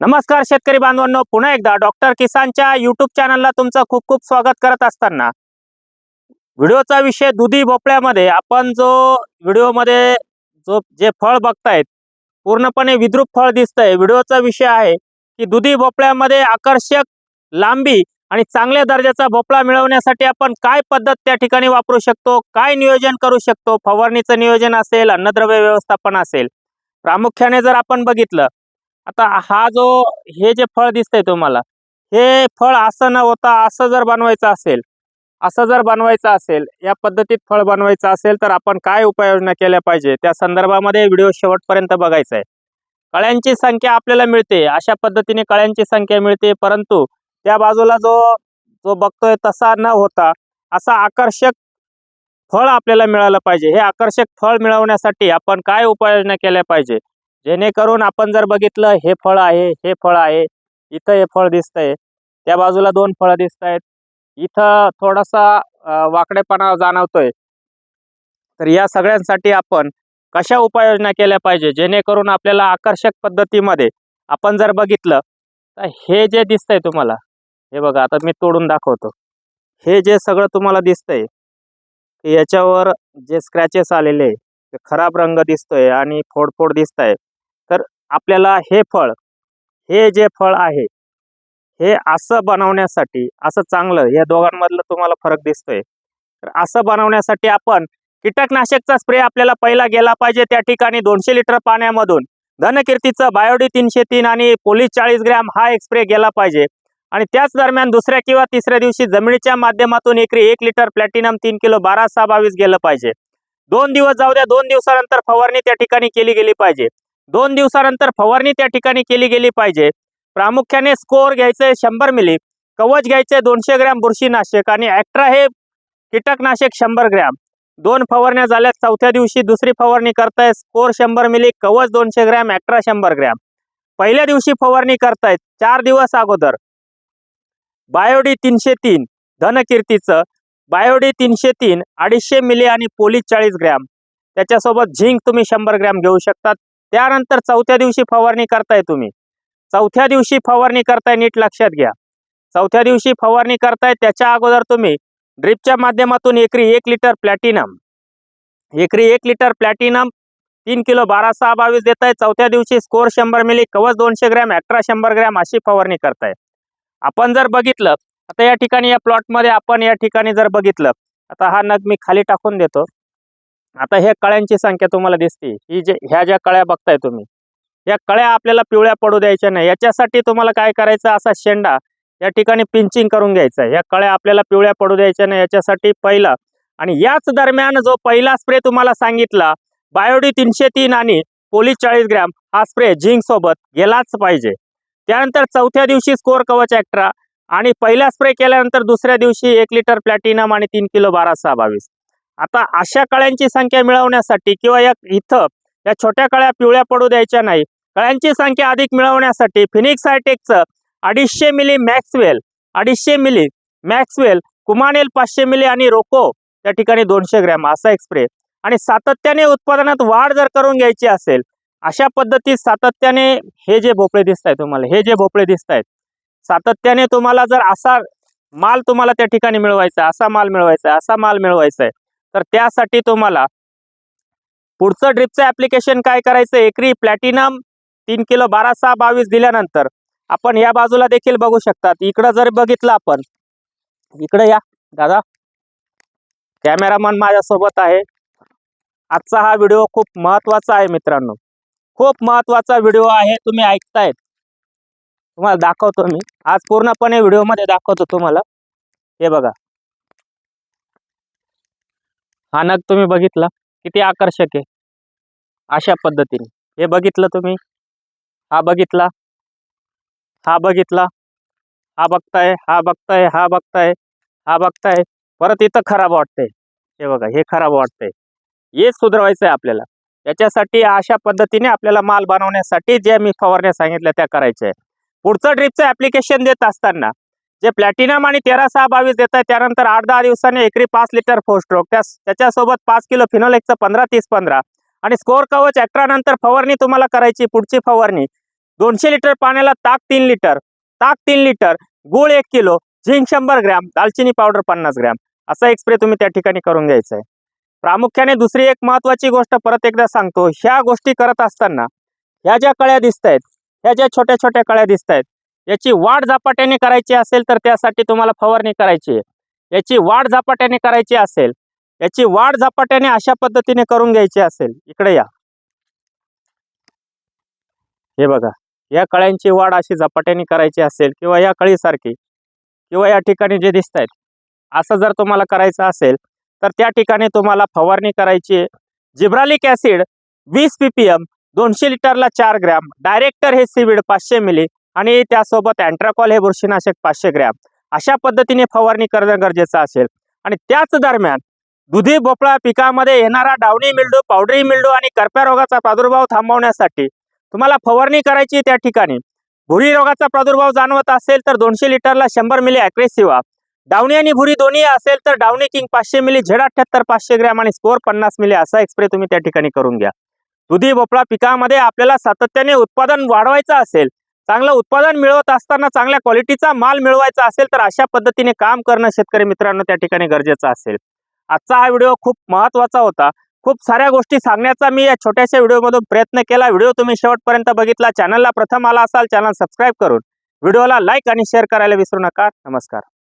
नमस्कार शेतकरी बांधवांनो पुन्हा एकदा डॉक्टर किसानच्या युट्यूब चॅनलला तुमचं खूप खूप स्वागत करत असताना. व्हिडिओचा विषय दुधी भोपळ्यामध्ये आपण जो व्हिडिओमध्ये जो जे फळ बघतायत पूर्णपणे विद्रूप फळ दिसतंय. व्हिडिओचा विषय आहे की दुधी भोपळ्यामध्ये आकर्षक लांबी आणि चांगल्या दर्जाचा भोपळा मिळवण्यासाठी आपण काय पद्धत त्या ठिकाणी वापरू शकतो काय नियोजन करू शकतो? फवारणीचं नियोजन असेल अन्नद्रव्य व्यवस्थापन असेल. प्रामुख्याने जर आपण बघितलं आता हा जो हे जे फळ दिसतंय तुम्हाला हे फळ असं न होता असं जर बनवायचं असेल असं जर बनवायचं असेल या पद्धतीत फळ बनवायचं असेल तर आपण काय उपाययोजना केल्या पाहिजे? त्या संदर्भामध्ये व्हिडिओ शेवटपर्यंत बघायचा आहे. कळ्यांची संख्या आपल्याला मिळते अशा पद्धतीने कळ्यांची संख्या मिळते परंतु त्या बाजूला जो जो बघतोय तसा न होता असा आकर्षक फळ आपल्याला मिळालं पाहिजे. हे आकर्षक फळ मिळवण्यासाठी आपण काय उपाययोजना केल्या पाहिजे? जेणेकरून आपण जर बघितलं हे फळ आहे हे फळ आहे इथं हे फळ दिसतंय त्या बाजूला दोन फळं दिसत आहेत इथं थोडासा वाकडेपणा जाणवतोय. तर या सगळ्यांसाठी आपण कशा उपाययोजना केल्या पाहिजे जेणेकरून आपल्याला आकर्षक पद्धतीमध्ये आपण जर बघितलं तर हे जे दिसतंय तुम्हाला हे बघा आता मी तोडून दाखवतो. हे जे सगळं तुम्हाला दिसतंय याच्यावर जे स्क्रॅचेस आलेले आहे, ते खराब रंग दिसतोय आणि फोडफोड दिसत आहे तर आपल्याला हे फळ हे जे फळ आहे हे असं बनवण्यासाठी असं चांगलं या दोघांमधलं तुम्हाला फरक दिसतोय. तर असं बनवण्यासाठी आपण कीटकनाशकचा स्प्रे आपल्याला पहिला गेला पाहिजे त्या ठिकाणी दोनशे लिटर पाण्यामधून. धनकीर्तीचं बायोडी तीनशे तीन आणि पोलीस चाळीस ग्रॅम हा एक स्प्रे गेला पाहिजे. आणि त्याच दरम्यान दुसऱ्या किंवा तिसऱ्या दिवशी जमिनीच्या माध्यमातून एकरी एक लिटर प्लॅटिनम तीन किलो बारा सहा बावीस गेलं पाहिजे. दोन दिवस जाऊ द्या दोन दिवसानंतर फवारणी त्या ठिकाणी केली गेली पाहिजे. दोन दिवसानंतर फवारणी त्या ठिकाणी केली गेली पाहिजे. प्रामुख्याने स्कोअर घ्यायचे शंभर मिली. कवच घ्यायचे दोनशे ग्रॅम बुरशीनाशक आणि ॲक्ट्रा हे कीटकनाशक शंभर ग्रॅम. दोन फवारण्या झाल्या चौथ्या दिवशी दुसरी फवारणी करताय स्कोअर शंभर मिली कवच दोनशे ग्रॅम ॲक्ट्रा शंभर ग्रॅम. पहिल्या दिवशी फवारणी करतायत चार दिवस अगोदर. बायोडी तीनशे तीन धनकीर्तीचं. बायोडी तीनशे तीन अडीचशे मिली आणि पोलीस चाळीस ग्रॅम. त्याच्यासोबत झिंक तुम्ही शंभर ग्रॅम घेऊ शकतात. त्यानंतर चौथ्या दिवशी फवारणी करताय तुम्ही. चौथ्या दिवशी फवारणी करताय नीट लक्षात घ्या. चौथ्या दिवशी फवारणी करताय त्याच्या अगोदर तुम्ही ड्रिपच्या माध्यमातून एकरी एक लिटर प्लॅटिनम एकरी एक लिटर प्लॅटिनम तीन किलो बारा सहा बावीस देताय. चौथ्या दिवशी स्कोअर शंभर मिली कवच दोनशे ग्रॅम अठरा शंभर ग्रॅम अशी फवारणी करताय. आपण जर बघितलं आता या ठिकाणी या प्लॉटमध्ये आपण या ठिकाणी जर बघितलं आता हा नग मी खाली टाकून देतो. आता हे कळ्यांची संख्या तुम्हाला दिसते. ही जे ह्या ज्या कळ्या बघताय तुम्ही या कळ्या आपल्याला पिवळ्या पडू द्यायच्या नाही. याच्यासाठी तुम्हाला काय करायचं? असा शेंडा या ठिकाणी पिंचिंग करून घ्यायचा या कळ्या आपल्याला पिवळ्या पडू द्यायच्या नाही. याच्यासाठी पहिला आणि याच दरम्यान जो पहिला स्प्रे तुम्हाला सांगितला बायोडी तीनशे तीन आणि पोलीस चाळीस ग्रॅम हा स्प्रे झिंक सोबत गेलाच पाहिजे. त्यानंतर चौथ्या दिवशी स्कोअर कवच ॲक्ट्रा आणि पहिला स्प्रे केल्यानंतर दुसऱ्या दिवशी एक लिटर प्लॅटिनम आणि तीन किलो बारा सहा बावीस. आता अशा कळ्यांची संख्या मिळवण्यासाठी किंवा या इथं या छोट्या कळ्या पिवळ्या पडू द्यायच्या नाही. कळ्यांची संख्या अधिक मिळवण्यासाठी फिनिक्स हायटेकचं अडीचशे मिली मॅक्सवेल अडीचशे मिली मॅक्सवेल कुमानेल पाचशे मिली आणि रोको त्या ठिकाणी दोनशे ग्रॅम असा एक स्प्रे आणि सातत्याने उत्पादनात वाढ जर करून घ्यायची असेल अशा पद्धतीत सातत्याने हे जे भोपळे दिसत आहेत तुम्हाला हे जे भोपळे दिसत आहेत सातत्याने तुम्हाला जर असा माल तुम्हाला त्या ठिकाणी मिळवायचा असा माल मिळवायचा असा माल मिळवायचा आहे तर त्यासाठी तुम्हाला पुढचं ड्रिपचं ॲप्लिकेशन काय करायचं? एकरी प्लॅटिनम तीन किलो बारा सहा बावीस दिल्यानंतर. आपण या बाजूला देखील बघू शकतात. इकडं जर बघितलं आपण इकडं या दादा. कॅमेरामन माझ्यासोबत आहे. आजचा हा व्हिडिओ खूप महत्त्वाचा आहे मित्रांनो. खूप महत्त्वाचा व्हिडिओ आहे तुम्ही ऐकतायत तुम्हाला दाखवतो मी. आज पूर्णपणे व्हिडिओमध्ये दाखवतो तुम्हाला. हे बघा. हा नग तुम्ही बघितला? किती आकर्षक आहे. अशा पद्धतीने. हे बघितलं तुम्ही? हा बघितला? हा बघितला? हा बघताय? हा बघताय? हा बघताय? हा बघताय? परत इथं खराब वाटतंय. हे बघा हे खराब वाटतंय. हेच सुधारवायचं आहे आपल्याला. याच्यासाठी अशा पद्धतीने आपल्याला माल बनवण्यासाठी जे मी फवारण्या सांगितल्या त्या करायच्या आहे पुढचं ड्रिपचं ॲप्लिकेशन देत असताना जे प्लॅटिनम आणि तेरा सहा बावीस देत आहे त्यानंतर आठ दहा दिवसांनी एकरी पाच लिटर फोस्ट्रोक त्या त्याच्यासोबत पाच किलो फिनोलेक्सचं पंधरा तीस पंधरा. आणि स्कोअर कवच ॲक्ट्रा नंतर फवारणी तुम्हाला करायची पुढची फवारणी. दोनशे लिटर पाण्याला ताक तीन लिटर ताक तीन लिटर गुळ एक किलो झिंक शंभर ग्रॅम दालचिनी पावडर पन्नास ग्रॅम. असा एक स्प्रे तुम्ही त्या ठिकाणी करून घ्यायचा आहे प्रामुख्याने दुसरी एक महत्वाची गोष्ट परत एकदा सांगतो. ह्या गोष्टी करत असताना ह्या ज्या कळ्या दिसत आहेत ह्या ज्या छोट्या छोट्या कळ्या दिसत आहेत याची वाढ झपाट्याने करायची असेल तर त्यासाठी तुम्हाला फवारणी करायची आहे. याची वाढ झपाट्याने करायची असेल याची वाढ झपाट्याने अशा पद्धतीने करून घ्यायची असेल इकडे या. हे बघा या कळ्यांची वाढ अशी झपाट्याने करायची असेल किंवा या कळीसारखी किंवा या ठिकाणी जे दिसत आहेत असं जर तुम्हाला करायचं असेल तर त्या ठिकाणी तुम्हाला फवारणी करायची आहे. जिब्रालिक ॲसिड वीस पी पी एम दोनशे लिटरला चार ग्रॅम डायरेक्टर हे सीविड पाचशे मिली आणि त्यासोबत अँट्राकॉल हे बुरशीनाशक पाचशे ग्रॅम. अशा पद्धतीने फवारणी करणं गरजेचं असेल. आणि त्याच दरम्यान दुधी भोपळा पिकामध्ये येणारा डावणी मिल्डू पावडरी मिल्डू आणि करप्या रोगाचा प्रादुर्भाव थांबवण्यासाठी तुम्हाला फवारणी करायची त्या ठिकाणी. भुरी रोगाचा प्रादुर्भाव जाणवत असेल तर दोनशे लिटरला शंभर मिली ॲक्रेसिवा डावणी आणि भुरी दोन्ही असेल तर डावणी किंग पाचशे मिली झेड अठ्ठ्याहत्तर पाचशे ग्रॅम आणि स्कोर पन्नास मिली असा एक्सप्रे तुम्ही त्या ठिकाणी करून घ्या. दुधी भोपळा पिकामध्ये आपल्याला सातत्याने उत्पादन वाढवायचं असेल चांगलं उत्पादन मिळवत असताना चांगल्या क्वालिटीचा माल मिळवायचा असेल तर अशा पद्धतीने काम करणं शेतकरी मित्रांनो त्या ठिकाणी गरजेचं असेल. आजचा हा व्हिडिओ खूप महत्त्वाचा होता. खूप साऱ्या गोष्टी सांगण्याचा मी या छोट्याशा व्हिडिओमधून प्रयत्न केला. व्हिडिओ तुम्ही शेवटपर्यंत बघितला. चॅनलला प्रथम आला असाल चॅनल सबस्क्राईब करून. व्हिडिओला लाईक आणि शेअर करायला विसरू नका. नमस्कार.